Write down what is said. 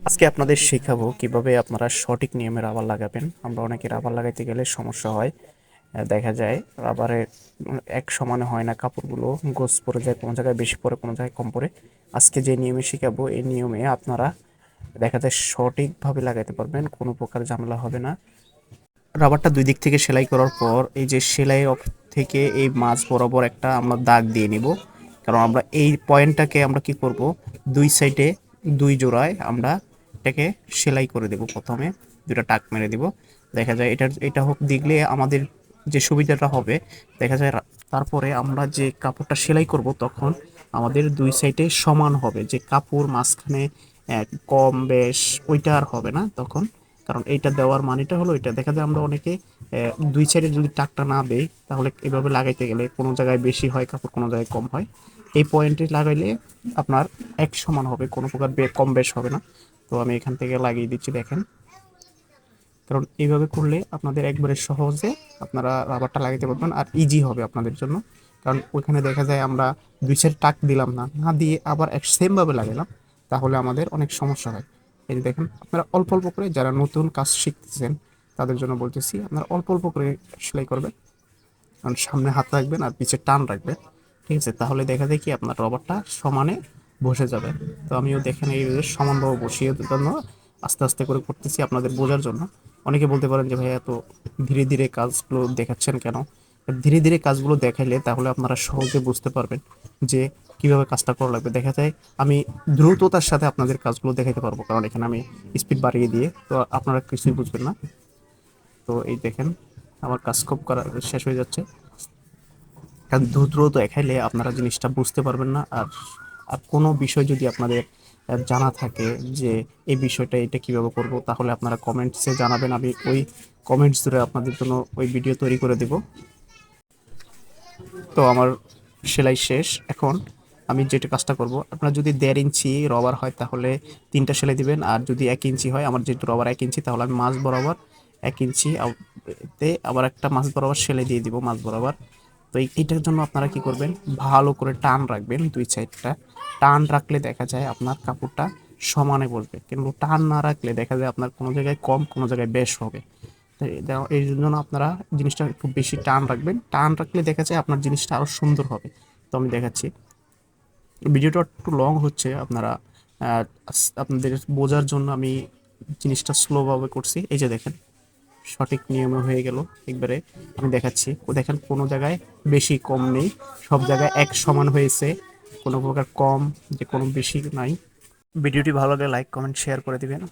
আজকে আপনাদের শেখাবো কীভাবে আপনারা সঠিক নিয়মে রাবার লাগাবেন। আমরা অনেকে রাবার লাগাইতে গেলে সমস্যা হয়। দেখা যায় রাবারে এক সমানে হয় না, কাপড়গুলো গোস পরে যায়, কোনো জায়গায় বেশি পরে কোনো জায়গায় কম পরে আজকে যে নিয়মে শেখাবো, এই নিয়মে আপনারা দেখা যায় সঠিকভাবে লাগাইতে পারবেন, কোনো প্রকার ঝামেলা হবে না। রাবারটা দুই দিক থেকে সেলাই করার পর, এই যে সেলাই থেকে এই মাছ বরাবর একটা আমরা দাগ দিয়ে নিব। কারণ আমরা এই পয়েন্টটাকে আমরা কি করব? দুই সাইডে দুই জোড়ায় আমরা এটাকে সেলাই করে দেব প্রথমে দুটা টাক মেরে দিব। দেখা যায় এটার, এটা হোক দিলে আমাদের যে সুবিধাটা হবে, দেখা যায় তারপরে আমরা যে কাপড়টা সেলাই করব তখন আমাদের দুই সাইডে সমান হবে। যে কাপড় মাঝখানে কম বেশ, ওইটা আর হবে না তখন। কারণ এইটা দেওয়ার মানেটা হলো এটা। দেখা যায় আমরা অনেকে দুই সাইডে যদি টাকটা না দেই, তাহলে এভাবে লাগাইতে গেলে কোনো জায়গায় বেশি হয়, কাপড় কোনো জায়গায় কম হয়। এই পয়েন্টে লাগাইলে আপনার এক সমান হবে, কোনো প্রকার বে- কম বেশ হবে না। তো আমি এখান থেকে লাগিয়ে দিচ্ছি, দেখেন। কারণ এইভাবে করলে আপনাদের একবারে সহজে আপনারা রাবারটা লাগাতে পারবেন আর ইজি হবে আপনাদের জন্য। কারণ ওইখানে দেখা যায় আমরা দুই সাইড টাক দিলাম না না দিয়ে আবার এক সেমভাবে লাগালাম তাহলে আমাদের অনেক সমস্যা হয়। এই দেখেন, আপনারা অল্প অল্প করে যারা নতুন কাজ শিখতেছেন তাদের জন্য বলতেছি, আপনারা অল্প অল্প করে সেলাই করবেন। কারণ সামনে হাত রাখবেন আর পিছে টান রাখবেন। ঠিক আছে? তাহলে দেখা কি আপনার রবারটা সমানে বসে যাবে। তো আমিও দেখেন এই সমানভাবে বসিয়ে জন্য, আস্তে আস্তে করে করতেছি আপনাদের বোঝার জন্য। অনেকে বলতে পারেন যে ভাই এত ধীরে ধীরে কাজগুলো দেখাচ্ছেন কেন? ধীরে ধীরে কাজগুলো দেখাইলে তাহলে আপনারা সহজে বুঝতে পারবেন যে কীভাবে কাজটা করা লাগবে। দেখা যায় আমি দ্রুততার সাথে আপনাদের কাজগুলো দেখাতে পারব, কারণ এখানে আমি স্পিড বাড়িয়ে দিয়ে, তো আপনারা কিছুই বুঝবেন না। তো এই দেখেন, আমার কাজ খুব করা শেষ হয়ে যাচ্ছে। কারণ দ্রুত দেখাইলে আপনারা জিনিসটা বুঝতে পারবেন না। আর আর কোনো বিষয় যদি আপনাদের জানা থাকে যে এই বিষয়টা এটা কীভাবে করব, তাহলে আপনারা কমেন্টসে জানাবেন। আমি ওই কমেন্টস ধরে আপনাদের জন্য ওই ভিডিও তৈরি করে দেব। তো আমার সেলাই শেষ। এখন আমি যেটা কাজটা করব, আপনারা যদি দেড় ইঞ্চি রবার হয় তাহলে তিনটা সেলাই দিবেন, আর যদি এক ইঞ্চি হয়, আমার যেহেতু রবার এক ইঞ্চি, তাহলে আমি মাছ বরাবর এক ইঞ্চি তে আবার একটা মাছ বরাবর সেলাই দিয়ে দিব মাছ বরাবর। তো এইটার জন্য আপনারা কি করবেন? ভালো করে টান রাখবেন দুই সাইডটা। টান রাখলে দেখা যায় আপনার কাপড়টা সমানে বসবে। কিন্তু টান না রাখলে দেখা যায় আপনার কোনো জায়গায় কম, কোনো জায়গায় বেশ হবে। এই জন্য আপনারা জিনিসটা একটু বেশি টান রাখবেন। টান রাখলে দেখা যায় আপনার জিনিসটা আরও সুন্দর হবে। তো আমি দেখাচ্ছি। ভিডিওটা একটু লং হচ্ছে, আপনারা আপনাদের বোঝার জন্য আমি জিনিসটা স্লোভাবে করছি। এই যে দেখেন। সঠিক নিয়মে হয়ে গেল। একবারে আমি দেখাচ্ছি। দেখেন, কোনো জায়গায় বেশি কম নেই। সব জায়গায় এক সমান হয়েছে। কোনো প্রকার কম যে কোনো বেশি নাই। ভিডিওটি ভালো লাগলে লাইক, কমেন্ট, শেয়ার করে দিবেন।